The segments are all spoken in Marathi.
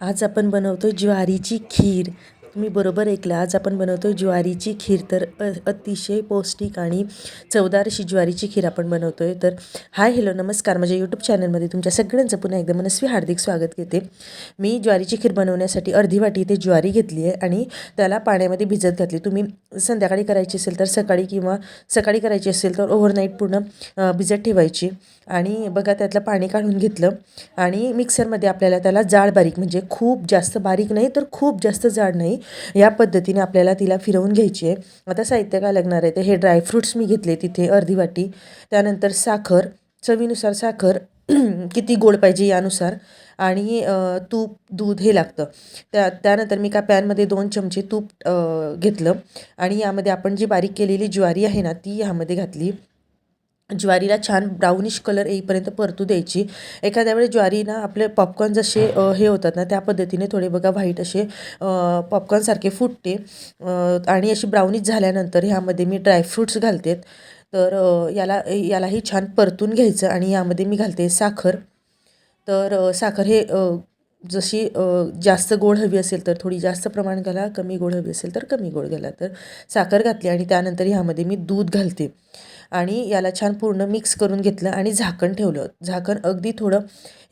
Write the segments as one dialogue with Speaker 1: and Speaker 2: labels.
Speaker 1: आज आपण बनवतो ज्वारीची खीर. तुम्ही बरोबर ऐकलं. आज आपण बनवतो ज्वारीची खीर. तर अतिशय पौष्टिक आणि चवदार अशी ज्वारीची खीर आपण बनवतो आहे तर हाय हॅलो नमस्कार. माझ्या यूट्यूब चॅनलमध्ये तुमच्या सगळ्यांचं पुन्हा एकदा मनस्वी हार्दिक स्वागत घेते. मी ज्वारीची खीर बनवण्यासाठी अर्धी वाटी इथे ज्वारी घेतली आहे आणि त्याला पाण्यामध्ये भिजत घातली. तुम्ही संध्याकाळी करायची असेल तर सकाळी किंवा सकाळी करायची असेल तर ओव्हरनाईट पूर्ण भिजत ठेवायची. आणि बघा त्यातलं पाणी काढून घेतलं आणि मिक्सरमध्ये आपल्याला त्याला जाड बारीक म्हणजे खूप जास्त बारीक नाही तर खूप जास्त जाड नाही या पद्धतीने आपल्याला तिला फिरवून घ्यायची आहे. आता साहित्य काय लागणार आहे? ते हे ड्रायफ्रूट्स मी घेतले तिथे अर्धी वाटी. त्यानंतर साखर. चवीनुसार साखर. किती गोड पाहिजे यानुसार. आणि तूप दूध हे लागतं. त्या त्यानंतर मी का पॅनमध्ये दोन चमचे तूप घेतलं. आणि यामध्ये आपण जी बारीक केलेली ज्वारी आहे ना ती ह्यामध्ये घातली. ज्वारीला छान ब्राउनिश कलर येईपर्यंत परतू द्यायची. एखाद्या वेळी ज्वारी ना आपले पॉपकॉर्न जसे हे होतात ना त्या पद्धतीने थोडे बघा व्हाईट असे पॉपकॉर्नसारखे फुटते. आणि अशी ब्राउनिश झाल्यानंतर ह्यामध्ये मी ड्रायफ्रूट्स घालते. तर याला यालाही छान परतून घ्यायचं आणि यामध्ये मी घालते साखर. तर साखर हे जशी जास्त गोड हवी असेल तर थोडी जास्त प्रमाण घाला कमी गोड हवी असेल तर कमी गोड घाला. तर साखर घातली आणि त्यानंतर ह्यामध्ये मी दूध घालते. आणि याला छान पूर्ण मिक्स करून घेतलं आणि झाकण ठेवलं. झाकण अगदी थोडं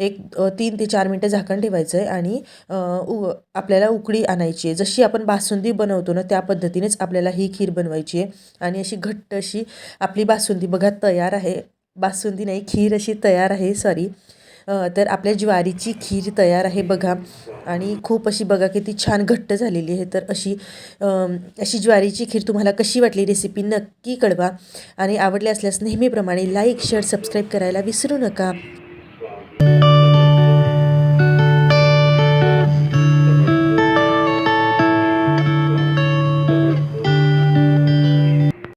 Speaker 1: एक तीन ते चार मिनटं झाकण ठेवायचं आहे आणि उ आपल्याला उकळी आणायची आहे जशी आपण बासुंदी बनवतो ना त्या पद्धतीनेच आपल्याला ही खीर बनवायची आहे आणि अशी घट्ट अशी आपली बासुंदी बघा तयार आहे. बासुंदी नाही खीर अशी तयार आहे सॉरी. तर आपल्या ज्वारीची खीर तयार आहे बघा. आणि खूप अशी बघा किती छान घट्ट झालेली आहे. तर अशी अशी ज्वारीची खीर तुम्हाला कशी वाटली रेसिपी नक्की कळवा. आणि आवडली असल्यास नेहमीप्रमाणे लाईक शेअर सबस्क्राईब करायला विसरू नका.